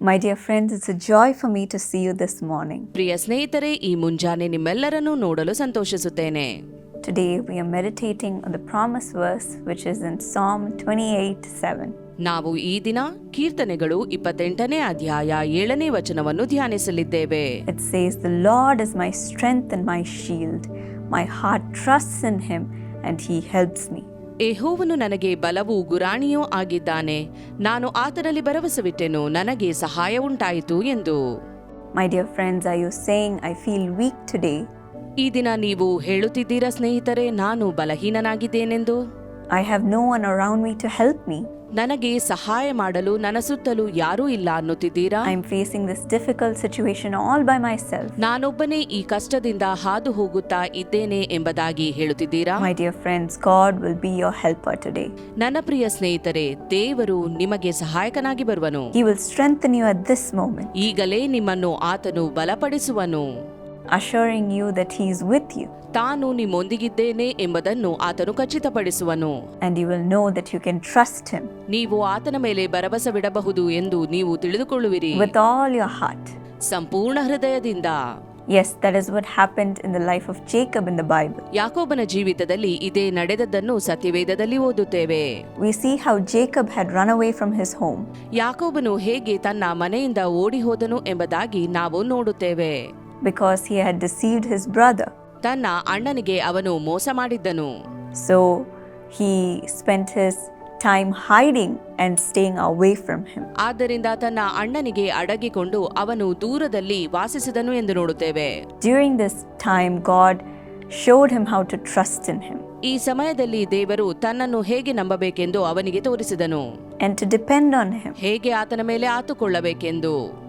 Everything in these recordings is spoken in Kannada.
My dear friends it's joy for me to see you this morning ಪ್ರಿಯ ಸ್ನೇಹಿತರೆ ಈ ಮುಂಜಾನೆ ನಿಮ್ಮೆಲ್ಲರನ್ನು ನೋಡಲು ಸಂತೋಷಿಸುತ್ತೇನೆ. Today we are meditating on the promise verse which is in psalm 28:7 ನಾವು ಈ ದಿನ ಕೀರ್ತನೆಗಳು 28ನೇ ಅಧ್ಯಾಯ ಏಳನೇ ವಚನವನ್ನು ಧ್ಯಾನಿಸಲಿದ್ದೇವೆ. It says the Lord is my strength and my shield my heart trusts in him and he helps me ಯೆಹೋವನು ನನಗೆ ಬಲವೂ ಗುರಾಣಿಯೂ ಆಗಿದ್ದಾನೆ. ನಾನು ಆತನಲ್ಲಿ ಭರವಸವಿಟ್ಟೆನು ನನಗೆ ಸಹಾಯ ಉಂಟಾಯಿತು ಎಂದು. My dear friends I you saying I feel weak today ಈ ದಿನ ನೀವು ಹೇಳುತ್ತಿದ್ದೀರಾ ಸ್ನೇಹಿತರೆ ನಾನು ಬಲಹೀನನಾಗಿದ್ದೇನೆಂದು? I have no one around me to help me. ನನಗೆ ಸಹಾಯ ಮಾಡಲು ನನ್ನ ಸುತ್ತಲೂ ಯಾರೂ ಇಲ್ಲ ಅನ್ನುತ್ತಿದ್ದೀರಾ? I am facing this difficult situation all by myself ನಾನೊಬ್ಬನೇ ಈ ಕಷ್ಟದಿಂದ ಹಾದು ಹೋಗುತ್ತಾ ಇದ್ದೇನೆ ಎಂಬುದಾಗಿ ಹೇಳುತ್ತಿದ್ದೀರಾ? My dear friends God will be your helper today ನನ್ನ ಪ್ರಿಯ ಸ್ನೇಹಿತರೇ ದೇವರು ನಿಮಗೆ ಸಹಾಯಕನಾಗಿ ಬರುವನು. He will strengthen you at this moment ಈಗಲೇ ನಿಮ್ಮನ್ನು ಆತನು ಬಲಪಡಿಸುವನು. Assuring you that he is with you ತಾನು ನಿಮ್ಮೊಂದಿಗಿದ್ದೇನೆ ಎಂಬುದನ್ನು ಆತನು ಖಚಿತಪಡಿಸುವನು. And you will know that you can trust him ನೀವು ಆತನ ಮೇಲೆ ಭರವಸೆ ಬಿಡಬಹುದು ಎಂದು ನೀವು ತಿಳಿದುಕೊಳ್ಳುವಿರಿ. ವಿತ್ ಆಲ್ ಯುವರ್ ಹಾರ್ಟ್ ಸಂಪೂರ್ಣ ಹೃದಯದಿಂದ. Yes that is what happened in the life of Jacob in the Bible ಯಾಕೋಬನ ಜೀವಿತದಲ್ಲಿ ಇದೇ ನಡೆದದ್ದನ್ನು ಸತ್ಯವೇದದಲ್ಲಿ ಓದುತ್ತೇವೆ. We see how Jacob had run away from his home ಯಾಕೋಬನು ಹೇಗೆ ತನ್ನ ಮನೆಯಿಂದ ಓಡಿಹೋದನು ಎಂಬುದಾಗಿ ನಾವು ನೋಡುತ್ತೇವೆ. Because he had deceived his brother. ತನ್ನ ಅಣ್ಣನಿಗೆ ಅವನು ಮೋಸ ಮಾಡಿದ್ದನು So he spent his time hiding and staying away from him. ಆದ್ದರಿಂದ ತನ್ನ ಅಣ್ಣನಿಗೆ ಅಡಗಿಕೊಂಡು ಅವನು ದೂರದಲ್ಲಿ ವಾಸಿಸಿದನು ಎಂದು ನೋಡುತ್ತೇವೆ During this time, God showed him how to trust in him ಈ ಸಮಯದಲ್ಲಿ ದೇವರು ತನ್ನನ್ನು ಹೇಗೆ ನಂಬಬೇಕೆಂದು ಅವನಿಗೆ ತೋರಿಸಿದನು and to depend on him. ಹೇಗೆ ಆತನ ಮೇಲೆ ಆತುಕೊಳ್ಳಬೇಕೆಂದು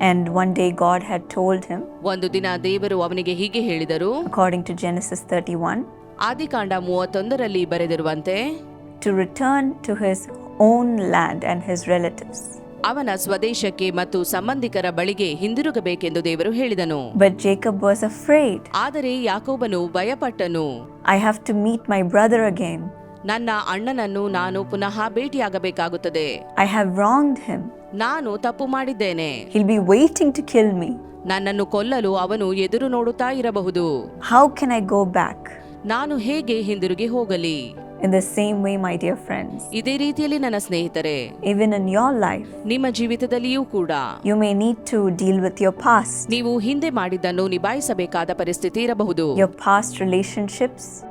and one day god had told him ಒಂದು ದಿನ ದೇವರು ಅವನಿಗೆ ಹೀಗೆ ಹೇಳಿದರು according to genesis 31 ಆದಿಕಾಂಡ 31 ಬರೆದಿರುವಂತೆ to return to his own land and his relatives. ಅವನ ಸ್ವದೇಶಕ್ಕೆ ಮತ್ತು ಸಂಬಂಧಿಕರ ಬಳಿಗೆ ಹಿಂದಿರುಗಬೇಕೆಂದು ದೇವರು ಹೇಳಿದನು. ಬಟ್ ಜೇಕಬ್ ವಾಸ್ ಅಫ್ರೇಡ್ ಆದರೆ ಯಾಕೋಬನು ಭಯಪಟ್ಟನು. I have to meet my brother again ನನ್ನ ಅಣ್ಣನನ್ನು ನಾನು ಪುನಃ ಭೇಟಿಯಾಗಬೇಕಾಗುತ್ತದೆ. ಐ ಹ್ಯಾವ್ ರಾಂಗ್ಡ್ ಹಿಮ್ ನಾನು ತಪ್ಪು ಮಾಡಿದ್ದೇನೆ. He'll be waiting to kill me. ನನ್ನನ್ನು ಕೊಲ್ಲಲು ಅವನು ಎದುರು ನೋಡುತ್ತಾ ಇರಬಹುದು. How can I go back ನಾನು ಹೇಗೆ ಹಿಂದಿರುಗಿ ಹೋಗಲಿ? In the same way, my dear friends, ಇದೇ ರೀತಿಯಲ್ಲಿ ನನ್ನ ಸ್ನೇಹಿತರೆ even in your life, ನಿಮ್ಮ ಜೀವಿತದಲ್ಲಿಯೂ ಕೂಡ you may need to deal with your past, ನೀವು ಹಿಂದೆ ಮಾಡಿದ್ದನ್ನು ನಿಭಾಯಿಸಬೇಕಾದ ಪರಿಸ್ಥಿತಿ ಇರಬಹುದು. Your past relationships,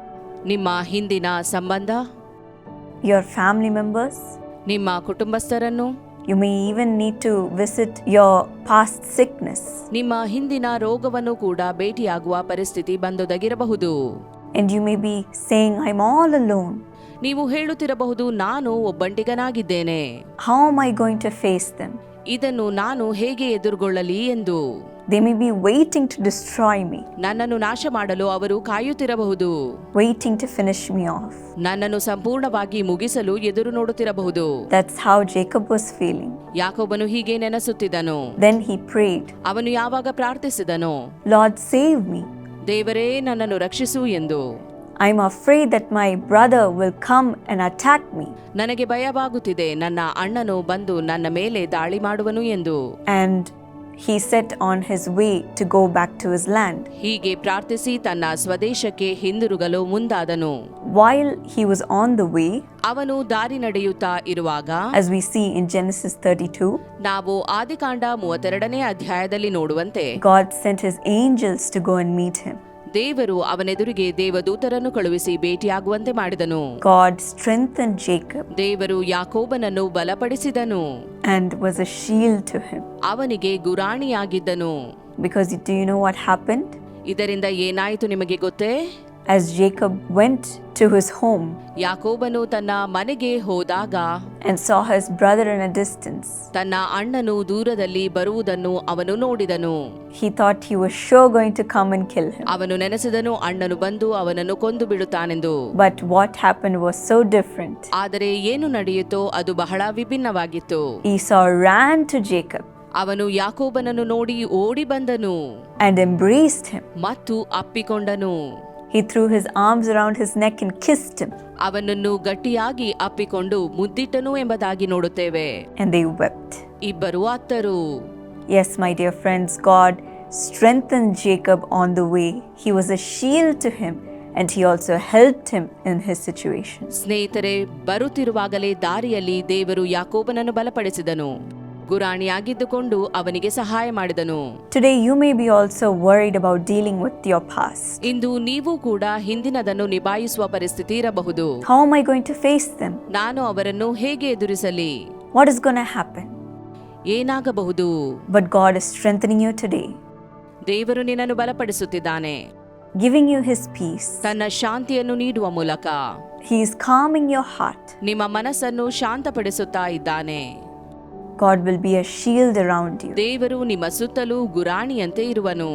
ನಿಮ್ಮ ಹಿಂದಿನ ಸಂಬಂಧ your family members. ನಿಮ್ಮ ಕುಟುಂಬಸ್ಥರನ್ನು you may even need to visit your past sickness ನಿಮ್ಮ ಹಿಂದಿನ ರೋಗವನ್ನು ಕೂಡ ಭೇಟಿಯಾಗುವ ಪರಿಸ್ಥಿತಿ ಬಂದೊದಗಿರಬಹುದು. And you may be saying I all alone ನೀವು ಹೇಳುತ್ತಿರಬಹುದು ನಾನು ಒಬ್ಬಂಟಿಗನಾಗಿದ್ದೇನೆ. How my going to face them ಇದನ್ನು ನಾನು ಹೇಗೆ ಎದುರುಗೊಳ್ಳಲಿ ಎಂದು? They may be waiting to destroy me ನನ್ನನ್ನು ನಾಶ ಮಾಡಲು ಅವರು ಕಾಯುತ್ತಿರಬಹುದು. Waiting to finish me off ನನ್ನನ್ನು ಸಂಪೂರ್ಣವಾಗಿ ಮುಗಿಸಲು ಎದುರು ನೋಡುತ್ತಿರಬಹುದು. That's how Jacob was feeling ಯಾಕೋಬನು ಹೀಗೆ ನೆನಸುತ್ತಿದ್ದನು. ದೆನ್ ಹಿ ಪ್ರೇಡ್ ಅವನು ಯಾವಾಗ ಪ್ರಾರ್ಥಿಸಿದನು? ಲಾರ್ಡ್ ಸೇವ್ ಮೀ ದೇವರೇ ನನ್ನನ್ನು ರಕ್ಷಿಸು ಎಂದು. I'm afraid that my brother will come and attack me. ನನಗೆ ಭಯವಾಗುತ್ತಿದೆ. ನನ್ನ ಅಣ್ಣನು ಬಂದು ನನ್ನ ಮೇಲೆ ದಾಳಿ ಮಾಡುವನು ಎಂದು. And he set on his way to go back to his land. ಹೀಗೆ ಪ್ರಾರ್ಥಿಸಿ ತನ್ನ ಸ್ವದೇಶಕ್ಕೆ ಹಿಂದಿರುಗಲು ಮುಂದಾದನು While he was on the way, ಅವನು ದಾರಿ ನಡೆಯುತ್ತಾ ಇರುವಾಗ as we see in Genesis 32, ನಾವು ಆದಿಕಾಂಡ ಮೂವತ್ತೆರಡನೇ ಅಧ್ಯಾಯದಲ್ಲಿ ನೋಡುವಂತೆ God sent his angels to go and meet him. ದೇವರು ಅವನೆದುರಿಗೆ ದೇವದೂತರನ್ನು ಕಳುಹಿಸಿ ಭೇಟಿಯಾಗುವಂತೆ ಮಾಡಿದನು God ಅಂಡ್ Jacob ದೇವರು ಯಾಕೋಬನನ್ನು ಬಲಪಡಿಸಿದನು and was a shield to him. ಅವನಿಗೆ ಗುರಾಣಿಯಾಗಿದ್ದನು because do you know what happened? ಇದರಿಂದ ಏನಾಯಿತು ನಿಮಗೆ ಗೊತ್ತೇ As Jacob went to his home ಯಾಕೋಬನು ತನ್ನ ಮನೆಗೆ ಹೋದಾಗ and saw his brother in a distance, ತನ್ನ ಅಣ್ಣನು ದೂರದಲ್ಲಿ ಬರುವುದನ್ನು ಅವನು ನೋಡಿದನು he thought he was sure going to come and kill him. ಅವನು ನೆನೆಸಿದನು ಅಣ್ಣನು ಬಂದು ಅವನನ್ನು ಕೊಂದು ಬಿಡುತ್ತಾನೆಂದು But what happened was so different. ಆದರೆ ಏನು ನಡೆಯಿತೋ ಅದು ಬಹಳ ವಿಭಿನ್ನವಾಗಿತ್ತು Esau ran to Jacob ಅವನು ಯಾಕೋಬನನ್ನು ನೋಡಿ ಓಡಿ ಬಂದನು and embraced him. ಮತ್ತು ಅಪ್ಪಿಕೊಂಡನು He threw his arms around his neck and kissed him, ಅವನನ್ನು ಗಟ್ಟಿಯಾಗಿ ಅಪ್ಪಿಕೊಂಡು ಮುದ್ದಿಟ್ಟನು ಎಂಬುದಾಗಿ ನೋಡುತ್ತೇವೆ and they wept. ಇಬ್ಬರು ಅತ್ತರು Yes, my dear friends, God strengthened Jacob on the way. He was a shield to him and he also helped him in his situation. ಸ್ನೇಹಿತರೆ ಬರುತ್ತಿರುವಾಗಲೇ ದಾರಿಯಲ್ಲಿ ದೇವರು ಯಾಕೋಬನನ್ನು ಬಲಪಡಿಸಿದನು ಗುರಾಣಿಯಾಗಿದ್ದುಕೊಂಡು ಅವನಿಗೆ ಸಹಾಯ ಮಾಡಿದನು Today, you may be also worried about dealing with your past. ಇಂದು ನೀವು ಕೂಡ ಹಿಂದಿನದನ್ನು ನಿಭಾಯಿಸುವ ಪರಿಸ್ಥಿತಿ ಇರಬಹುದು How am I going to face them? ನಾನು ಅವರನ್ನು ಹೇಗೆ ಎದುರಿಸಲಿ What is going to happen? ಏನಾಗಬಹುದು But God is strengthening you today, ದೇವರು ನಿನ್ನನ್ನು ಬಲಪಡಿಸುತ್ತಿದ್ದಾನೆ giving you his peace. ತನ್ನ ಶಾಂತಿಯನ್ನು ನೀಡುವ ಮೂಲಕ He is calming your heart. ನಿಮ್ಮ ಮನಸ್ಸನ್ನು ಶಾಂತಪಡಿಸುತ್ತಾ ಇದ್ದಾನೆ God will be a shield around you ದೇವರು ನಿಮ್ಮ ಸುತ್ತಲೂ ಗುರಾಣಿಯಂತೆ ಇರುವನು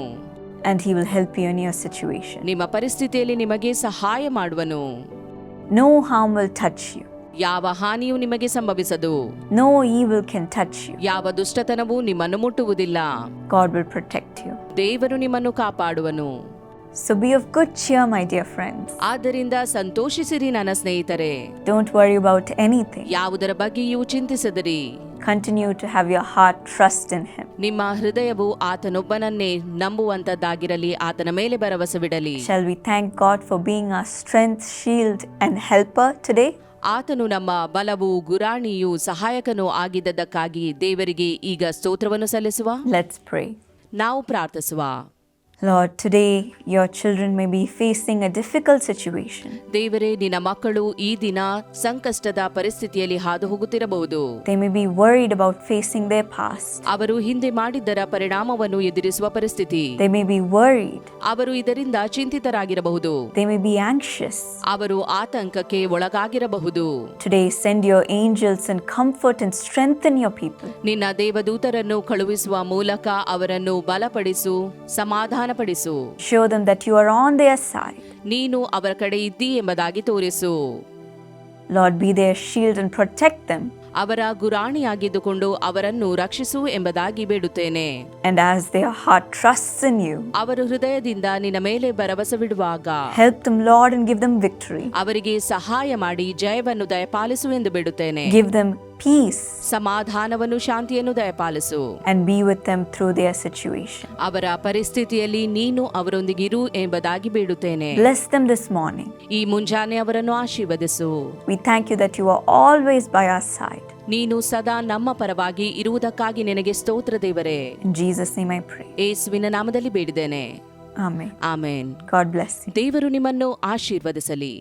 and he will help you in your situation. ನಿಮ್ಮ ಪರಿಸ್ಥಿತಿಯಲ್ಲಿ ನಿಮಗೆ ಸಹಾಯ ಮಾಡುವನು No harm will touch you. ಯಾವ ಹಾನಿಯೂ ನಿಮಗೆ ಸಂಭವಿಸದು No evil can touch you. ಯಾವ ದುಷ್ಟತನವೂ ನಿಮ್ಮನ್ನು ಮುಟ್ಟುವುದಿಲ್ಲ God will protect you. ದೇವರು ನಿಮ್ಮನ್ನು ಕಾಪಾಡುವನು So be of good cheer, my dear friends. ಆದ್ದರಿಂದ ಸಂತೋಷಿಸಿರಿ ನನ್ನ ಸ್ನೇಹಿತರೆ Don't worry about anything. ಯಾವುದರ ಬಗ್ಗೆಯೂ ಚಿಂತಿಸದಿರಿ Continue to have your heart trust in Him. ನಿಮ್ಮ ಹೃದಯವು ಆತನೊಬ್ಬನನ್ನೇ ನಂಬುವಂತದ್ದಾಗಿರಲಿ ಆತನ ಮೇಲೆ ಭರವಸವಿಡಲಿ Shall we thank God for being our strength, shield, and helper today? ಆತನು ನಮ್ಮ ಬಲವು ಗುರಾಣಿಯು ಸಹಾಯಕನೂ ಆಗಿದ್ದಕ್ಕಾಗಿ ದೇವರಿಗೆ ಈಗ ಸ್ತೋತ್ರವನ್ನು ಸಲ್ಲಿಸುವ Let's pray. ನಾವು ಪ್ರಾರ್ಥಿಸುವ Lord, today your children may be facing a difficult situation. ದೇವರೇ ನಿನ್ನ ಮಕ್ಕಳು ಈ ದಿನ ಸಂಕಷ್ಟದ ಪರಿಸ್ಥಿತಿಯಲ್ಲಿ ಹಾದು ಹೋಗುತ್ತಿರಬಹುದು They may be worried about facing their past. ಅವರು ಹಿಂದೆ ಮಾಡಿದ್ದರ ಪರಿಣಾಮವನ್ನು ಎದುರಿಸುವ ಪರಿಸ್ಥಿತಿ They may be worried. ಅವರು ಇದರಿಂದ ಚಿಂತಿತರಾಗಿರಬಹುದು They may be anxious. ಅವರು ಆತಂಕಕ್ಕೆ ಒಳಗಾಗಿರಬಹುದು Today, send your angels and comfort and strengthen your people. ನಿನ್ನ ದೇವದೂತರನ್ನು ಕಳುಹಿಸುವ ಮೂಲಕ ಅವರನ್ನು ಬಲಪಡಿಸು ಪ್ರಮಾಣಪಡಿಸು show them that you are on their side ನೀನು ಅವರ ಕಡೆ ಇದ್ದಿ ಎಂಬುದಾಗಿ ತೋರಿಸು. Lord be their shield and protect them ಅವರ ಗುರಾಣಿಯಾಗಿದ್ದುಕೊಂಡು ಅವರನ್ನು ರಕ್ಷಿಸು ಎಂಬುದಾಗಿ ಬೇಡುತ್ತೇನೆ. And as they heart trust in you ಅವರ ಹೃದಯದಿಂದ ನಿನ್ನ ಮೇಲೆ ಭರವಸೆ ಬಿಡುವಾಗ help them Lord and give them victory ಅವರಿಗೆ ಸಹಾಯ ಮಾಡಿ ಜಯವನ್ನು ದಯಪಾಲಿಸು ಎಂದು ಬಿಡುತ್ತೇನೆ. ಗಿವ್ ದಮ್ peace ಸಮಾಧಾನವನ್ನು ಶಾಂತಿಯನ್ನು ದಯಪಾಲಿಸು and be with them through their situation. ಅವರ ಪರಿಸ್ಥಿತಿಯಲ್ಲಿ ನೀನು ಅವರೊಂದಿಗೆ ಇರು ಎಂಬುದಾಗಿ ಬೇಡುತ್ತೇನೆ Bless them this morning. ಈ ಮುಂಜಾನೆ ಅವರನ್ನು ಆಶೀರ್ವದಿಸು We thank you that you are always by our side. ನೀನು ಸದಾ ನಮ್ಮ ಪರವಾಗಿ ಇರುವುದಕ್ಕಾಗಿ ನಿನಗೆ ಸ್ತೋತ್ರ ದೇವರೇ In Jesus' name I pray. ಏಸುವಿನ ನಾಮದಲ್ಲಿ ಬೇಡಿದ್ದೇನೆ Amen. amen God bless you. ದೇವರು ನಿಮ್ಮನ್ನು ಆಶೀರ್ವದಿಸಲಿ